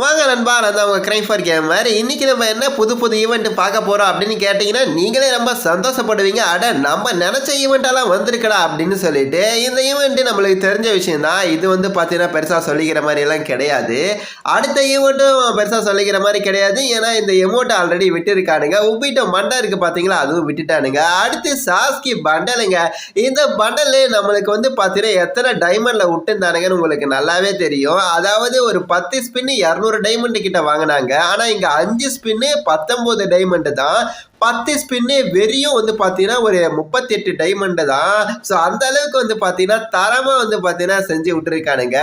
வாங்க நண்பா நான் அவங்க உங்கள் கிரைம் ஃபார் கேமர் இன்றைக்கி நம்ம என்ன புது புது ஈவெண்ட் பார்க்க போகிறோம் அப்படின்னு கேட்டிங்கன்னா நீங்களே ரொம்ப சந்தோஷப்படுவீங்க. அட நம்ம நினச்ச ஈவெண்ட்டெல்லாம் வந்திருக்கடா அப்படின்னு சொல்லிட்டு இந்த ஈவெண்ட்டு நம்மளுக்கு தெரிஞ்ச விஷயம் தான் இது வந்து பார்த்தீங்கன்னா பெருசாக சொல்லிக்கிற மாதிரி எல்லாம் கிடையாது. அடுத்த ஈவெண்ட்டும் பெருசாக சொல்லிக்கிற மாதிரி கிடையாது. ஏன்னா இந்த எமௌண்ட்டை ஆல்ரெடி விட்டுருக்கானுங்க. உப்பிட்ட மண்டை இருக்குது பார்த்தீங்களா அதுவும் விட்டுட்டானுங்க. அடுத்து சாஸ்கி பண்டலுங்க இந்த பண்டல் நம்மளுக்கு வந்து பார்த்தீங்கன்னா எத்தனை டைமண்டில் விட்டுருந்தானுங்கன்னு உங்களுக்கு நல்லாவே தெரியும். அதாவது ஒரு பத்து ஸ்பின்னு இரநூறு டைமண்ட் கிட்ட வாங்கினாங்க. ஆனால் இங்கே அஞ்சு ஸ்பின்னு பத்தொம்போது டைமண்டு தான். பத்து ஸ்பின்னு வெறியும் வந்து பார்த்தீங்கன்னா ஒரு முப்பத்தெட்டு டைமண்டு தான். ஸோ அந்த அளவுக்கு வந்து பார்த்தீங்கன்னா தரமாக வந்து பார்த்தீங்கன்னா செஞ்சு விட்டுருக்கானுங்க.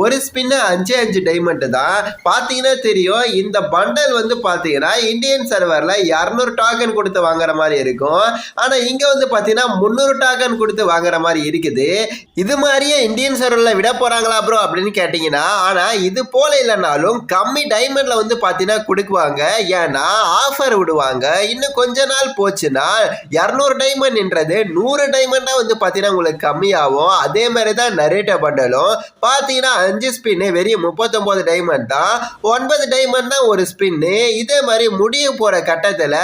ஒரு ஸ்பின்னு அஞ்சு அஞ்சு டைமண்டு தான். பார்த்தீங்கன்னா தெரியும் இந்த பண்டல் வந்து பார்த்தீங்கன்னா இந்தியன் சர்வரில் இரநூறு டாக்கன் கொடுத்து வாங்குற மாதிரி இருக்கும். ஆனால் இங்கே வந்து பார்த்தீங்கன்னா முந்நூறு டாக்கன் கொடுத்து வாங்குற மாதிரி இருக்குது. இது மாதிரியே இந்தியன் சர்வரில் விட போகிறாங்களா ப்ரோ அப்படின்னு கேட்டிங்கன்னா ஆனால் இது போல இல்லைனாலும் கம்மி டைமண்டில் வந்து பார்த்தீங்கன்னா கொடுக்குவாங்க. ஏன்னா ஆஃபர் விடுவாங்க. இன்னும் கொஞ்ச நாள் போச்சுன்னா இரநூறு டைமண்ட்ன்றது நூறு டைமண்டாக வந்து பார்த்தீங்கன்னா உங்களுக்கு கம்மியாகும். அதே மாதிரி தான் நரேட்ட பண்டலும் பார்த்தீங்கன்னா அஞ்சு ஸ்பின்னு வெறும் முப்பத்தொம்போது டைமண்ட் தான். ஒன்பது டைமண்ட் தான் ஒரு ஸ்பின்னு இதே மாதிரி முடிய போகிற கட்டத்தில்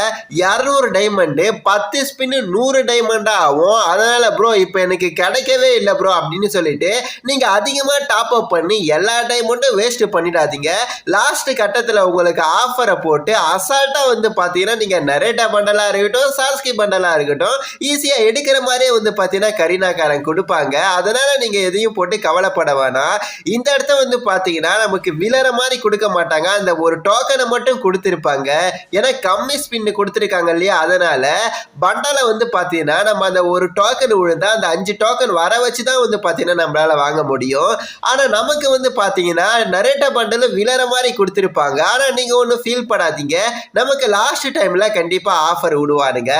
இரநூறு டைமண்டு பத்து ஸ்பின்னு நூறு டைமண்டாக ஆகும். அதனால் ப்ரோ இப்போ எனக்கு கிடைக்கவே இல்லை ப்ரோ அப்படின்னு சொல்லிட்டு நீங்கள் அதிகமாக டாப் அப் பண்ணி எல்லா டைமண்டும் வேஸ்ட் பண்ணிடாதீங்க. லாஸ்ட் கட்டத்தில் உங்களுக்கு ஆஃபரை போட்டு அசால்ட்டாக வந்து பார்த்தீங்கன்னா நீங்கள் நரேட்டா பண்டலாக இருக்கட்டும் சாஸ்கி பண்டலாக இருக்கட்டும் ஈஸியாக எடுக்கிற மாதிரியே வந்து பார்த்தீங்கன்னா கரீனாக்காரன் கொடுப்பாங்க. அதனால் நீங்கள் எதையும் போட்டு கவலைப்பட வேணாம். இந்த இடத்த வந்து பார்த்தீங்கன்னா நமக்கு விழற மாதிரி கொடுக்க மாட்டாங்க. அந்த ஒரு டோக்கனை மட்டும் கொடுத்துருப்பாங்க. ஏன்னா கம்மி ஸ்பின்னு கொடுத்துருக்காங்க இல்லையா? அதனால் பண்டலை வந்து பார்த்தீங்கன்னா நம்ம அந்த ஒரு டோக்கன் விழுந்தா அந்த அஞ்சு டோக்கன் வர வச்சு தான் வந்து பார்த்தீங்கன்னா நம்மளால் வாங்க முடியும். ஆனால் நமக்கு வந்து பார்த்தீங்கன்னா நரேட்டா பண்டலும் விழற மாதிரி கொடுத்துருப்பாங்க. ஆனால் நீங்கள் ஒன்றும் ஃபீல் பண்ணாதீங்க. நமக்கு லாஸ்ட் டைமில் கண்டிப்பாக ஆஃபர் விடுவானுங்க.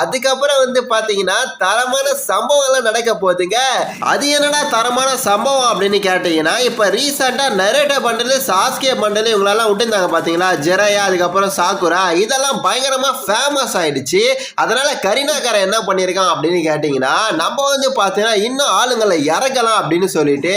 அதுக்கப்புறம் வந்து பார்த்தீங்கன்னா தரமான சம்பவங்கள்லாம் நடக்க போகுதுங்க. அது என்னடா தரமான சம்பவம் அப்படின்னு கேட்டிங்கன்னா இப்போ ரீசெண்டாக நரேட்டா பண்டலு சாஸ்கே பண்டலு இவங்களெல்லாம் விட்டுருந்தாங்க பார்த்தீங்களா ஜெரையா அதுக்கப்புறம் சாக்குரா இதெல்லாம் பயங்கரமாக ஃபேமஸ் ஆயிடுச்சு. அதனால் கரீனாக்காரன் என்ன பண்ணியிருக்கான் அப்படின்னு கேட்டிங்கன்னா நம்ம வந்து பார்த்தீங்கன்னா இன்னும் ஆளுங்களை இறக்கலாம் அப்படின்னு சொல்லிட்டு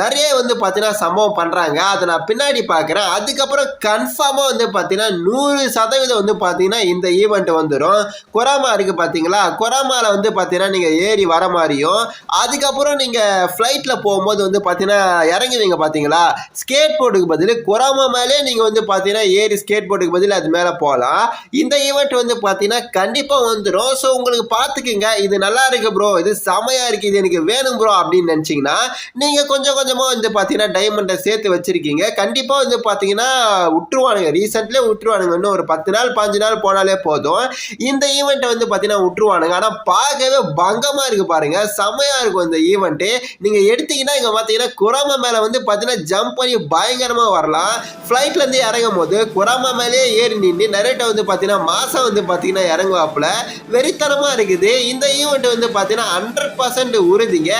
நிறைய வந்து பார்த்தீங்கன்னா சம்பவம் பண்ணுறாங்க அதை நான் பின்னாடி பார்க்குறேன் அதுக்கப்புறம் கன்ஃபார்மாக வந்து பார்த்தீங்கன்னா நூறு சதவீதம் வந்து பார்த்தீங்கன்னா இந்த ஈவெண்ட் வந்துடும் கொராமா இருக்குது பார்த்தீங்களா கொராமாவில் வந்து பார்த்தீங்கன்னா நீங்கள் ஏறி வர மாதிரியும் அதுக்கப்புறம் நீங்கள் ஃப்ளைட்டில் போகும்போது வந்து பார்த்தீங்கன்னா இறங்குவீங்க பார்த்தீங்களா ஸ்கேட் போர்டுக்கு பதில் கொராமா மேலே நீங்கள் வந்து பார்த்தீங்கன்னா ஏறி ஸ்கேட் போர்டுக்கு பதில் அது மேலே போகலாம். இந்த ஈவெண்ட் வந்து பார்த்தீங்கன்னா கண்டிப்பாக வந்துடும் ஸோ உங்களுக்கு பார்த்துக்குங்க இது நல்லா இருக்குது ப்ரோ இது செமையாக இருக்குது இது எனக்கு வேணும் ப்ரோ அப்படின்னு நினச்சிங்கன்னா நீங்கள் கொஞ்சம் கொஞ்சமாக வந்து பார்த்தீங்கன்னா டைமண்டை சேர்த்து வச்சுருக்கீங்க. கண்டிப்பாக வந்து பார்த்தீங்கன்னா விட்டுருவானுங்க. ரீசெண்ட்லேயே விட்டுருவானுங்க இன்னும் ஒரு பத்து நாள் பாஞ்சு நாள் போனாலே போதும். இந்த ஈவெண்ட்டை வந்து பார்த்தீங்கன்னா விட்டுருவானுங்க. ஆனால் பார்க்கவே பங்கமாக இருக்குது பாருங்கள் செம்மையாக இருக்கும் இந்த ஈவெண்ட்டு நீங்கள் எடுத்தீங்கன்னா இங்கே பார்த்தீங்கன்னா குரம மேலே வந்து பார்த்தீங்கன்னா ஜம்ப் பண்ணி பயங்கரமாக வரலாம். ஃப்ளைட்லேருந்து இறங்கும் போது குரம மேலேயே ஏறி நின்று நரேட்டை வந்து பார்த்தீங்கன்னா மாதம் வந்து பார்த்தீங்கன்னா இறங்குவாப்புல. வெறித்தனமாக இருக்குது. இந்த ஈவெண்ட் வந்து பார்த்தீங்கன்னா ஹண்ட்ரட் பர்சன்ட் உறுதிங்க.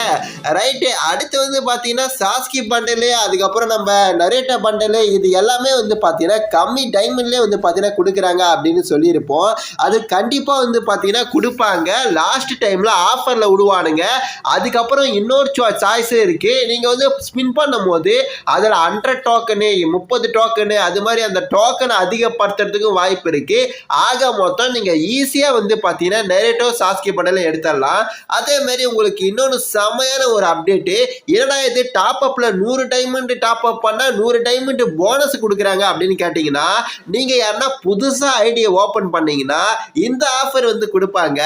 ரைட்டு அடுத்து வந்து பார்த்தீங்கன்னா சாஸ்கி பண்டலு அதுக்கப்புறம் நம்ம நரேட்டா பண்டலு இது எல்லாமே வந்து பார்த்தீங்கன்னா கம்மி டைமண்ட்லேயே வந்து பார்த்தீங்கன்னா கொடுக்குறாங்க அப்படின்னு சொல்லியிருப்போம். அது கண்டிப்பாக வந்து பார்த்தீங்கன்னா கொடுப்பாங்க. லாஸ்ட் டைமில் ஆஃபரில் விடுவானுங்க. அதுக்கப்புறம் இன்னொரு சா சாய்ஸும் இருக்குது நீங்கள் வந்து ஸ்பின் பண்ணும்போது அதில் ஹண்ட்ரட் டோக்கனு முப்பது டோக்கனு அது மாதிரி அந்த டோக்கனை அதிகப்படுத்துறதுக்கும் வாய்ப்பு இருக்குது ஆக மொத்தம் நீங்கள் ஈஸியாக வந்து பார்த்தீங்கன்னா நெரேட்டோ சாஸ்கி பண்டலும் எடுத்துடலாம். அதே மாதிரி உங்களுக்கு இன்னொன்று செமையான ஒரு அப்டேட்டு என்னடா இது டாப் அப்பில் நூறு டைமண்ட் டாப் அப் பண்ணால் நூறு டைமண்ட் போனஸ் கொடுக்குறாங்க அப்படின்னு கேட்டிங்கன்னா நீங்கள் யாருன்னா புதுசாக ஐடியை ஓப்பன் பண்ணீங்கன்னா இந்த ஆஃபர் வந்து கொடுப்பாங்க.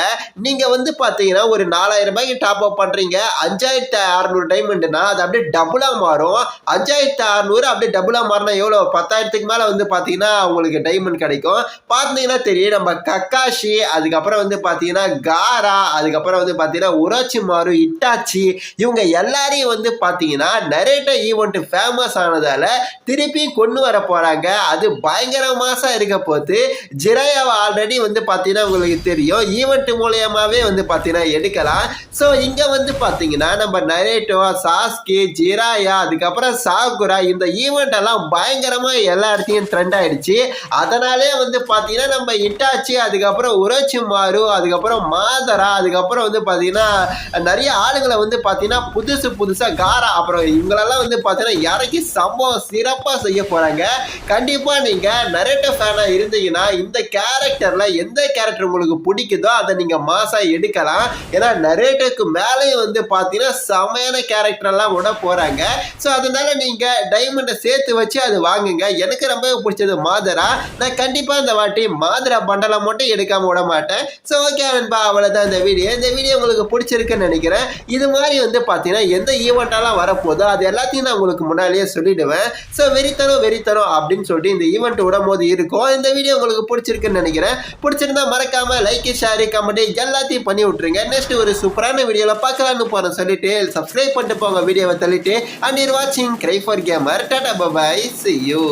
நீங்கள் வந்து பார்த்தீங்கன்னா ஒரு நாலாயிரம் ரூபாய்க்கு டாப் அப் பண்ணுறீங்க அஞ்சாயிரத்து அறநூறு டைமண்ட்னா அது அப்படியே டபுளாக மாறும். அஞ்சாயிரத்து அறநூறு அப்படியே டபுளாக மாறினா எவ்வளோ பத்தாயிரத்துக்கு மேலே வந்து பார்த்தீங்கன்னா உங்களுக்கு டைமண்ட் கிடைக்கும். பார்த்தீங்கன்னா தெரியும் நம்ம கக்காஷி அதுக்கப்புறம் வந்து பார்த்தீங்கன்னா காரா அதுக்கப்புறம் வந்து பார்த்தீங்கன்னா உராச்சி மாறு இட்டாச்சி இவங்க எல்லாரையும் வந்து பார்த்தீங்கன்னா நரேட்டோ ஈவெண்ட் ஃபேமஸ் ஆனதால திருப்பி கொண்டு வர போகிறாங்க அது பயங்கர மாசம் இருக்க போது ஜிரையாவை ஆல்ரெடி வந்து பார்த்தீங்கன்னா உங்களுக்கு தெரியும். ஈவெண்ட் மூலியமாகவே வந்து பார்த்தீங்கன்னா எடுக்கலாம். ஸோ இங்கே வந்து பார்த்தீங்கன்னா நம்ம நரேட்டோ சாஸ்கி ஜிராயா அதுக்கப்புறம் சாகுரா இந்த ஈவெண்ட் எல்லாம் பயங்கரமாக எல்லா இடத்தையும் ட்ரெண்ட் ஆயிடுச்சு. அதனாலே வந்து பார்த்தீங்கன்னா நம்ம இட்டாச்சி அதுக்கப்புறம் உரோச்சிமாரு அதுக்கப்புறம் மாதரா அதுக்கப்புறம் வந்து பார்த்தீங்கன்னா நிறைய ஆளுங்களை வந்து பார்த்தீங்கன்னா புதுசு புதுசாக காரா அப்புறம் இவங்களெல்லாம் வந்து பார்த்தீங்கன்னா இறக்கி சம்பவம் சிறப்பாக செய்ய போகிறாங்க கண்டிப்பாக நீங்கள் நரேட்டோ ஃபேனாக இருந்தீங்கன்னா இந்த கேரக்டர்ல எந்த கேரக்டர் உங்களுக்கு பிடிக்குதோ அதை நீங்கள் மாசா எடுக்கலாம். ஏன்னா நரேட்டருக்கு மேலேயும் வந்து பார்த்தீங்கன்னா செமையான கேரக்டர்லாம் விட போகிறாங்க ஸோ அதனால நீங்கள் டைமண்டை சேர்த்து வச்சு அது வாங்குங்க. எனக்கு ரொம்ப பிடிச்சது மாதரா. நான் கண்டிப்பாக இந்த வாட்டி மாதரா பண்டலை மட்டும் எடுக்காம விட மாட்டேன். ஸோ ஓகே நண்பா அவ்வளோதான் இந்த வீடியோ இந்த வீடியோ உங்களுக்கு பிடிச்சிருக்குன்னு நினைக்கிறேன். இது மாதிரி வந்து பார்த்தீங்கன்னா எந்த ஈவெண்ட்டெல்லாம் வரப்போதோ அது எல்லாத்தையும் நான் உங்களுக்கு முன்னாலேயே சொல்லிடுவேன். ஸோ வெறித்தனம் வெறித்தனம் அப்படின்னு சொல்லிட்டு இந்த ஈவெண்ட் விடும் போது இருக்கும். இந்த வீடியோ உங்களுக்கு பிடிச்சிருக்குன்னு நினைக்கிறேன். பிடிச்சிருந்தா மறக்காம லைக் ஷேர் கமெண்ட் எல்லாத்தையும் பண்ணி விட்டுருங்க. நெக்ஸ்ட் ஒரு சூப்பரான வீடியோவில் பார்க்கலான்னு போகிறேன் சொல்லிட்டு சப்ஸ்கிரைப் பண்ணிட்டு போங்க. வீடியோவை தள்ளிட்டு. அண்ட் இர் வாட்சிங் cry for gamer tata bye bye see you